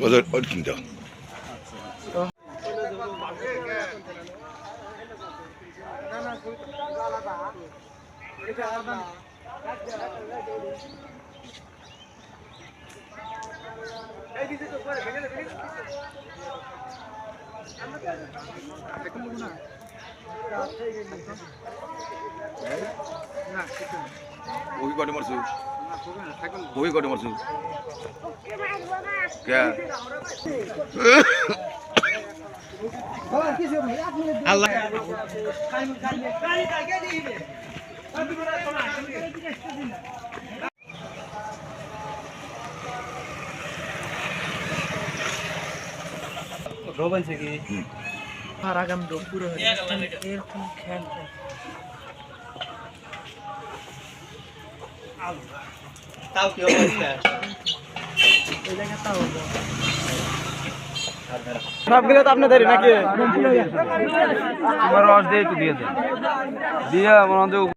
ওদের ওর কিনতে ওই কটে মারছু ওই কটে মারছু কে আর আগামী রোগ পুরো। এরকম রাখ। তাও কি। সবগুলো তো আপনাদের নাকি? আমার রস দিয়ে একটু দিয়ে দিয়ে